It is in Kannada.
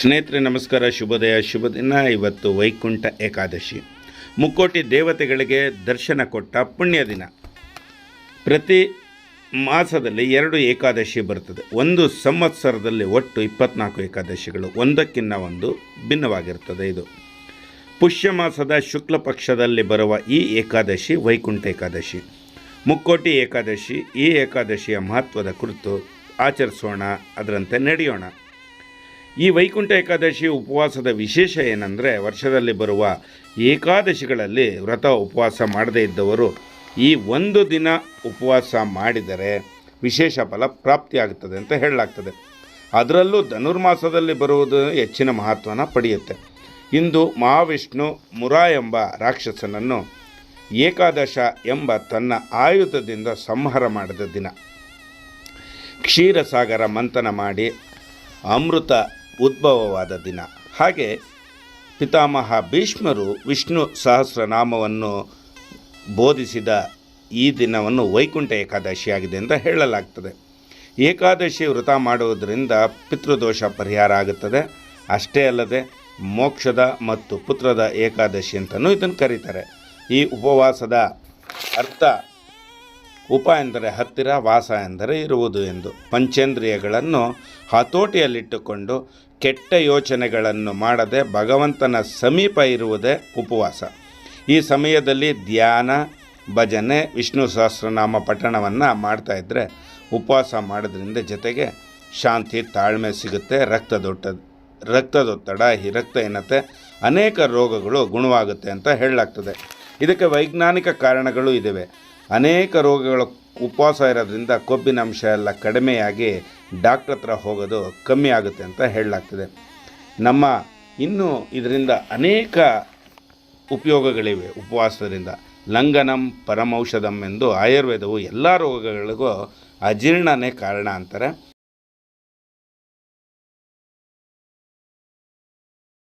ಸ್ನೇಹಿತರೆ, ನಮಸ್ಕಾರ, ಶುಭೋದಯ, ಶುಭ ದಿನ. ಇವತ್ತು ವೈಕುಂಠ ಏಕಾದಶಿ. ಮುಕ್ಕೋಟಿ ದೇವತೆಗಳಿಗೆ ದರ್ಶನ ಕೊಟ್ಟ ಪುಣ್ಯ ದಿನ. ಪ್ರತಿ ಮಾಸದಲ್ಲಿ ಎರಡು ಏಕಾದಶಿ ಬರ್ತದೆ. ಒಂದು ಸಂವತ್ಸರದಲ್ಲಿ ಒಟ್ಟು ಇಪ್ಪತ್ನಾಲ್ಕು ಏಕಾದಶಿಗಳು. ಒಂದಕ್ಕಿನ್ನ ಒಂದು ಭಿನ್ನವಾಗಿರ್ತದೆ ಇದು. ಪುಷ್ಯ ಮಾಸದ ಶುಕ್ಲ ಪಕ್ಷದಲ್ಲಿ ಬರುವ ಈ ಏಕಾದಶಿ ವೈಕುಂಠ ಏಕಾದಶಿ. ಮುಕ್ಕೋಟಿ ಏಕಾದಶಿ ಈ ಏಕಾದಶಿಯ ಮಹತ್ವದ ಕುರಿತು ಆಚರಿಸೋಣ, ಅದರಂತೆ ನಡೆಯೋಣ. ಈ ವೈಕುಂಠ ಏಕಾದಶಿ ಉಪವಾಸದ ವಿಶೇಷ ಏನಂದರೆ, ವರ್ಷದಲ್ಲಿ ಬರುವ ಏಕಾದಶಿಗಳಲ್ಲಿ ವ್ರತ ಉಪವಾಸ ಮಾಡದೇ ಇದ್ದವರು ಈ ಒಂದು ದಿನ ಉಪವಾಸ ಮಾಡಿದರೆ ವಿಶೇಷ ಫಲ ಪ್ರಾಪ್ತಿಯಾಗುತ್ತದೆ ಅಂತ ಹೇಳಲಾಗ್ತದೆ. ಅದರಲ್ಲೂ ಧನುರ್ಮಾಸದಲ್ಲಿ ಬರುವುದು ಹೆಚ್ಚಿನ ಮಹತ್ವನ ಪಡೆಯುತ್ತೆ. ಇಂದು ಮಹಾವಿಷ್ಣು ಮುರಾ ಎಂಬ ರಾಕ್ಷಸನನ್ನು ಏಕಾದಶ ಎಂಬ ತನ್ನ ಆಯುಧದಿಂದ ಸಂಹಾರ ಮಾಡಿದ ದಿನ. ಕ್ಷೀರಸಾಗರ ಮಂಥನ ಮಾಡಿ ಅಮೃತ ಉದ್ಭವವಾದ ದಿನ. ಹಾಗೆ ಪಿತಾಮಹ ಭೀಷ್ಮರು ವಿಷ್ಣು ಸಹಸ್ರನಾಮವನ್ನು ಬೋಧಿಸಿದ ಈ ದಿನವನ್ನು ವೈಕುಂಠ ಏಕಾದಶಿಯಾಗಿದೆ ಅಂತ ಹೇಳಲಾಗ್ತದೆ. ಏಕಾದಶಿ ವ್ರತ ಮಾಡುವುದರಿಂದ ಪಿತೃದೋಷ ಪರಿಹಾರ ಆಗುತ್ತದೆ. ಅಷ್ಟೇ ಅಲ್ಲದೆ ಮೋಕ್ಷದ ಮತ್ತು ಪುತ್ರದ ಏಕಾದಶಿ ಅಂತಲೂ ಇದನ್ನು ಕರೀತಾರೆ. ಈ ಉಪವಾಸದ ಅರ್ಥ ಉಪ ಎಂದರೆ ಹತ್ತಿರ, ವಾಸ ಎಂದರೆ ಇರುವುದು ಎಂದು. ಪಂಚೇಂದ್ರಿಯಗಳನ್ನು ಹತೋಟಿಯಲ್ಲಿಟ್ಟುಕೊಂಡು ಕೆಟ್ಟ ಯೋಚನೆಗಳನ್ನು ಮಾಡದೆ ಭಗವಂತನ ಸಮೀಪ ಇರುವುದೇ ಉಪವಾಸ. ಈ ಸಮಯದಲ್ಲಿ ಧ್ಯಾನ, ಭಜನೆ, ವಿಷ್ಣು ಸಹಸ್ರನಾಮ ಪಠಣವನ್ನು ಮಾಡ್ತಾಯಿದ್ರೆ ಉಪವಾಸ ಮಾಡೋದ್ರಿಂದ ಜೊತೆಗೆ ಶಾಂತಿ, ತಾಳ್ಮೆ ಸಿಗುತ್ತೆ, ರಕ್ತದೊಟ್ಟ, ರಕ್ತದೊತ್ತಡ ರಕ್ತಹೀನತೆ ಅನೇಕ ರೋಗಗಳು ಗುಣವಾಗುತ್ತೆ ಅಂತ ಹೇಳಲಾಗ್ತದೆ. ಇದಕ್ಕೆ ವೈಜ್ಞಾನಿಕ ಕಾರಣಗಳು ಇದ್ದಾವೆ ಅನೇಕ ರೋಗಗಳು ಉಪವಾಸ ಇರೋದ್ರಿಂದ ಕೊಬ್ಬಿನ ಅಂಶ ಎಲ್ಲ ಕಡಿಮೆಯಾಗಿ ಡಾಕ್ಟ್ರ್ ಹತ್ರ ಹೋಗೋದು ಕಮ್ಮಿ ಆಗುತ್ತೆ ಅಂತ ಹೇಳಲಾಗ್ತದೆ. ನಮ್ಮ ಇನ್ನು ಇದರಿಂದ ಅನೇಕ ಉಪಯೋಗಗಳಿವೆ ಉಪವಾಸದಿಂದ. ಲಂಗನಂ, ಪರಮೌಷಧಂ ಎಂದು ಆಯುರ್ವೇದವು ಎಲ್ಲ ರೋಗಗಳಿಗೂ ಅಜೀರ್ಣನೇ ಕಾರಣ ಅಂತಾರೆ.